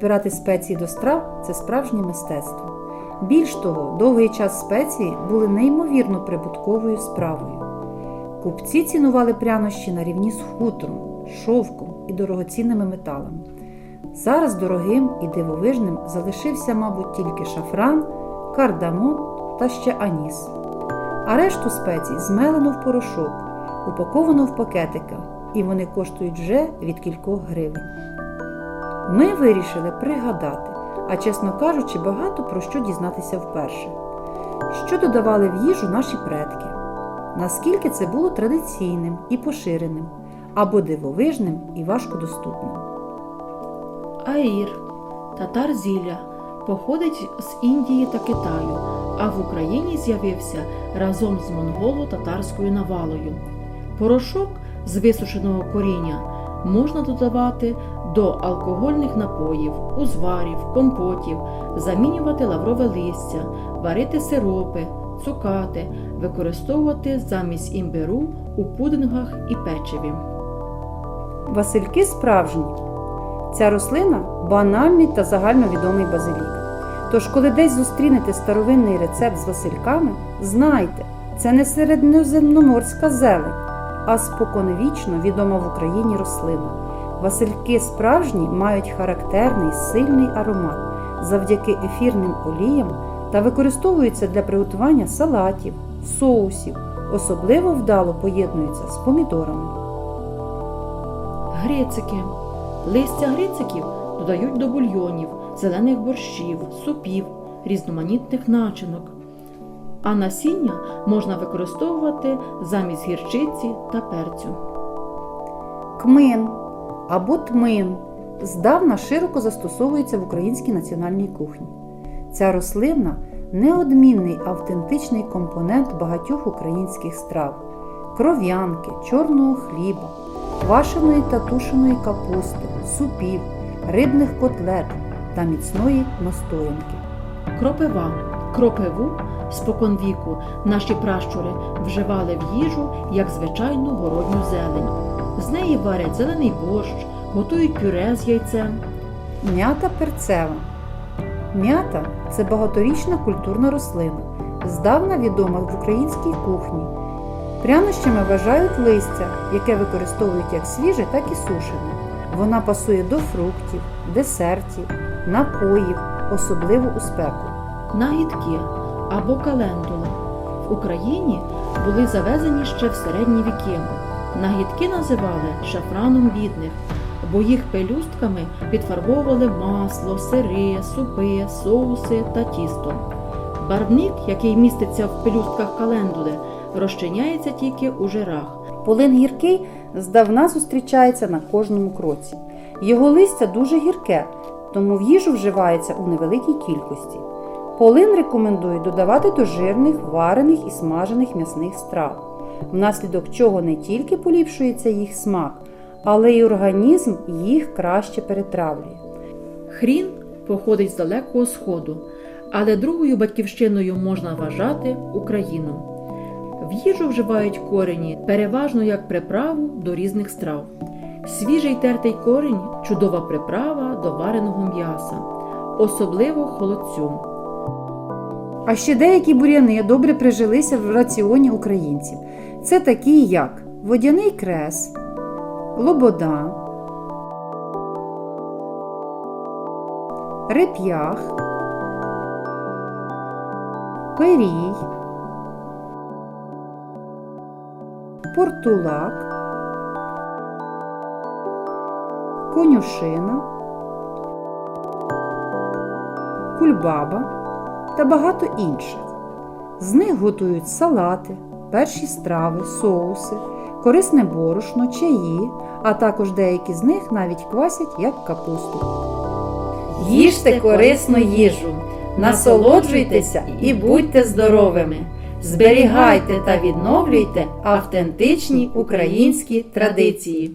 підбирати спеції до страв це справжнє мистецтво. Більш того, довгий час спеції були неймовірно прибутковою справою. Купці цінували прянощі на рівні з хутром, шовком і дорогоцінними металами. Зараз дорогим і дивовижним залишився, мабуть, тільки шафран, кардамон та ще аніс. А решту спецій змелено в порошок, упаковано в пакетика, і вони коштують вже від кількох гривень. Ми вирішили пригадати, а чесно кажучи, багато про що дізнатися вперше. Що додавали в їжу наші предки? Наскільки це було традиційним і поширеним, або дивовижним і важкодоступним? Аїр, татар зілля, походить з Індії та Китаю, а в Україні з'явився разом з монголо-татарською навалою. Порошок з висушеного коріння можна додавати до алкогольних напоїв, узварів, компотів, замінювати лаврове листя, варити сиропи, цукати, використовувати замість імбиру у пудингах і печиві. Васильки справжні. Ця рослина банальний та загальновідомий базилік. Тож, коли десь зустрінете старовинний рецепт з васильками, знайте, це не середньоземноморська зелень, а споконвічно відома в Україні рослина. Васильки справжні мають характерний сильний аромат завдяки ефірним оліям та використовуються для приготування салатів, соусів, особливо вдало поєднуються з помідорами. Грицики. Листя грициків додають до бульйонів, зелених борщів, супів, різноманітних начинок. А насіння можна використовувати замість гірчиці та перцю. Кмин або тмин здавна широко застосовується в українській національній кухні. Ця рослина неодмінний автентичний компонент багатьох українських страв: кров'янки, чорного хліба, квашеної та тушеної капусти, супів, рибних котлет та міцної настоянки. Кропива. Кропиву споконвіку наші пращури вживали в їжу як звичайну городню зелень. З неї варять зелений борщ, готують пюре з яйцем. М'ята перцева. М'ята це багаторічна культурна рослина, здавна відома в українській кухні. Прянощами вважають листя, яке використовують як свіже, так і сушене. Вона пасує до фруктів, десертів, напоїв, особливо у спеку. Нагідки або календула в Україні були завезені ще в середні віки. Нагідки називали шафраном бідних, бо їх пелюстками підфарбовували масло, сири, супи, соуси та тісто. Барвник, який міститься в пелюстках календули, розчиняється тільки у жирах. Полин гіркий здавна зустрічається на кожному кроці. Його листя дуже гірке, тому в їжу вживається у невеликій кількості. Полин рекомендують додавати до жирних, варених і смажених м'ясних страв, внаслідок чого не тільки поліпшується їх смак, але й організм їх краще перетравлює. Хрін походить з далекого сходу, але другою батьківщиною можна вважати Україну. В їжу вживають корені переважно як приправу до різних страв. Свіжий тертий корінь чудова приправа до вареного м'яса, особливо холодцю. А ще деякі буряни добре прижилися в раціоні українців. Це такі, як водяний крес, лобода, реп'ях, перій, портулак, конюшина, кульбаба та багато інших. З них готують салати, перші страви, соуси, корисне борошно, чаї, а також деякі з них навіть квасять як капусту. Їжте корисну їжу, насолоджуйтеся і будьте здоровими. Зберігайте та відновлюйте автентичні українські традиції.